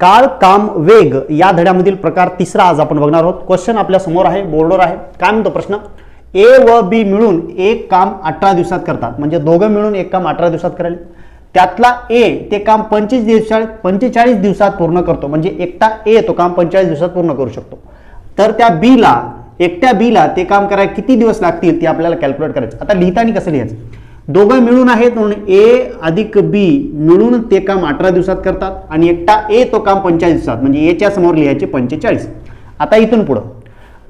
काळ काम वेग या धड्यामधील प्रकार तिसरा आज आपण बघणार आहोत. क्वेश्चन आपल्यासमोर आहे बोर्डवर आहे. काय म्हणतो प्रश्न? ए व बी मिळून एक काम अठरा दिवसात करतात. म्हणजे दोघं मिळून एक काम अठरा दिवसात करायला. त्यातला ए ते काम पंचवीस दिवसा पंचेचाळीस दिवसात पूर्ण करतो. म्हणजे एकटा ए तो काम पंचेचाळीस दिवसात पूर्ण करू शकतो. तर त्या बीला एकट्या बीला ते काम करायला किती दिवस लागतील ते आपल्याला कॅल्क्युलेट करायचं. आता लिहिताना कसं लिहायचं? दोघं मिळून आहेत म्हणून ए अधिक बी मिळून ते काम अठरा दिवसात करतात आणि एकटा ए तो काम पंचेचाळीस दिवसात म्हणजे एच्या समोर लिहायचे पंचेचाळीस. आता इथून पुढं.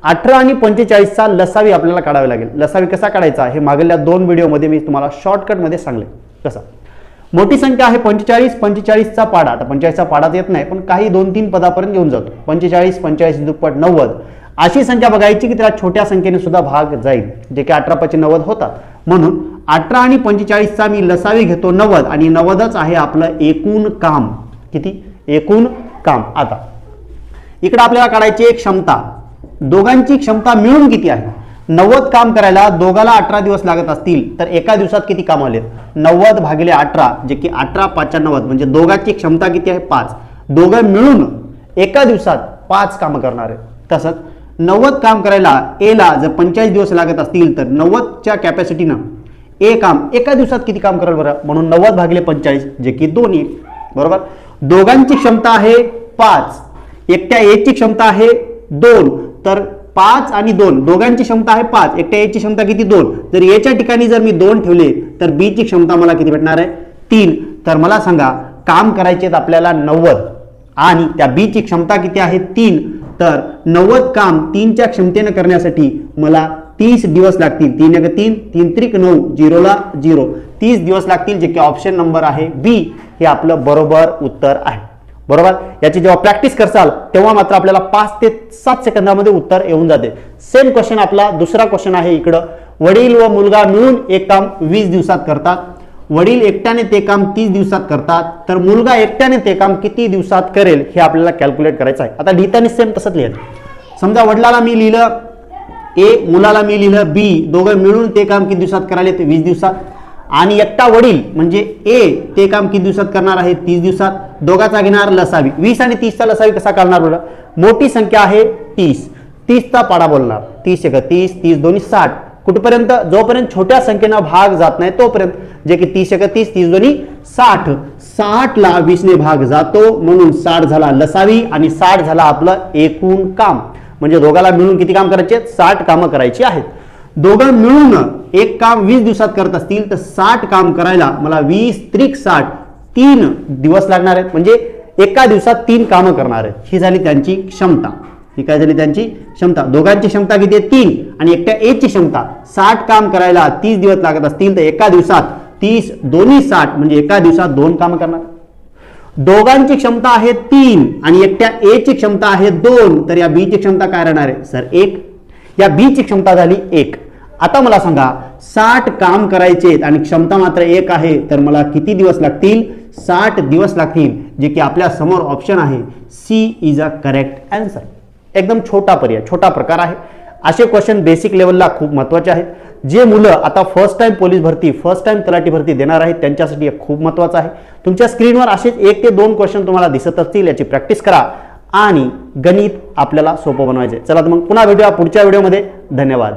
अठरा आणि पंचेचाळीसचा लसावी आपल्याला काढावे लागेल. लसावी कसा काढायचा? हे मागल्या दोन व्हिडिओमध्ये मी तुम्हाला शॉर्टकटमध्ये सांगले. कसा? मोठी संख्या आहे पंचेचाळीस पंचेचाळीसचा पाडा. आता पंचेचाळीसचा पाडात येत नाही पण काही दोन तीन पदापर्यंत घेऊन जातो. पंचेचाळीस पंचेचाळीस दुप्पट नव्वद. अशी संख्या बघायची की त्याला छोट्या संख्येने सुद्धा भाग जाईल जे की अठरा पाचशे नव्वद होतात. म्हणून अठरा आणि पंचेचाळीसचा मी लसावी घेतो नव्वद आणि नव्वदच आहे आपलं एकूण काम. किती? एकूण काम. आता इकडे आपल्याला काढायची एक क्षमता. दोघांची क्षमता मिळून किती आहे? नव्वद काम करायला दोघाला अठरा दिवस लागत असतील तर एका दिवसात किती काम आले नव्वद भागिले अठरा जे की अठरा पाचच्या नव्वद म्हणजे दोघांची क्षमता किती आहे? पाच. दोघं मिळून एका दिवसात पाच कामं करणार आहे तसंच नव्वद काम करायला एला जर पंचेचाळीस दिवस लागत असतील तर नव्वदच्या कॅपॅसिटीनं ए काम एका दिवसात किती काम कराल बरं? म्हणून नव्वद भागिले पंचेचाळीस जे की दोन येईल. बरोबर? दोघांची क्षमता आहे पाच. एकट्या एची क्षमता आहे दोन. तर पाच आणि दोन दोघांची क्षमता आहे पाच. एकट्या एची क्षमता किती? दोन. जर एच्या ठिकाणी जर मी दोन ठेवले तर बीची क्षमता मला किती भेटणार आहे? तीन. तर मला सांगा काम करायचे आहेत आपल्याला नव्वद. आणि त्या बीची क्षमता किती आहे? तीन. तर नव्वद काम तीनच्या क्षमतेनं करण्यासाठी मला तीस दिवस लागतील. तीन एक तीन तीन त्रिक नऊ झिरोला झिरो तीस दिवस लागतील जे की ऑप्शन नंबर आहे बी हे आपलं बरोबर उत्तर आहे. बरोबर? याची जेव्हा प्रॅक्टिस करसाल तेव्हा मात्र आपल्याला पाच ते सात सेकंदामध्ये उत्तर येऊन जाते. सेम क्वेश्चन आपला दुसरा क्वेश्चन आहे इकडं. वडील व मुलगा मिळून एक काम वीस दिवसात करतात. वडील एकट्याने ते काम तीस दिवसात करतात तर मुलगा एकट्याने ते काम किती दिवसात करेल हे आपल्याला कॅल्क्युलेट करायचं आहे. आता लिहिताना सेम तसंच लिहायचं समजा वडिलाला मी लिहिलं ए मुलाला मी लिहिलं बी दोघं मिळून ते काम किती दिवसात करायला ते वीस दिवसात. आणि एकटा वडील म्हणजे ए ते काम किती दिवसात करणार आहे? तीस दिवसात. दोघाचा घेणार लसावी. वीस आणि तीसचा लसावी कसा करणार बोला मोठी संख्या आहे तीस. तीसचा पाडा बोलणार. तीस एक तीस तीस दोन्ही साठ. कुठपर्यंत? जोपर्यंत छोट्या संख्येनं भाग जात नाही तोपर्यंत. जे की तीस एक तीस तीस दोन्ही साठ. साठला वीसने भाग जातो म्हणून साठ झाला लसावी आणि साठ झाला आपलं एकूण काम. म्हणजे दोघाला मिळून किती काम करायचे? साठ कामं करायची आहेत. दोघं मिळून एक काम वीस दिवसात करत असतील तर साठ काम करायला मला वीस त्रिक साठ तीन दिवस लागणार आहेत. म्हणजे एका दिवसात तीन कामं करणार आहेत. ही झाली त्यांची क्षमता. ही काय झाली त्यांची क्षमता? दोघांची क्षमता किती आहे? तीन. आणि एकट्या एची क्षमता. साठ काम करायला तीस दिवस लागत असतील तर एका दिवसात तीस दोन्ही साठ म्हणजे एका दिवसात दोन कामं करणार. दोघांची क्षमता आहे तीन आणि एकट्या ए ची क्षमता आहे दोन तर या बी ची क्षमता काय राहणार आहे? सर एक. या बी ची क्षमता झाली एक. आता मला सांगा साठ काम करायचे आणि क्षमता मात्र एक आहे तर मला किती दिवस लागतील? साठ दिवस लागतील जे की आपल्यासमोर ऑप्शन आहे. C is a correct answer एकदम छोटा पर्याय छोटा प्रकार आहे. असे क्वेश्चन बेसिक लेवलला खूप महत्त्वाचे आहेत. जे मुलं आता फर्स्ट टाइम पोलीस भरती फर्स्ट टाइम तलाठी भरती देणार आहेत त्यांच्यासाठी हे खूप महत्त्वाचं आहे. तुमच्या स्क्रीनवर असेच एक ते दोन क्वेश्चन तुम्हाला दिसत असतील याची प्रॅक्टिस करा आणि गणित आपल्याला सोपं बनवायचे चला तर मग पुन्हा भेटूया पुढच्या व्हिडिओमध्ये धन्यवाद.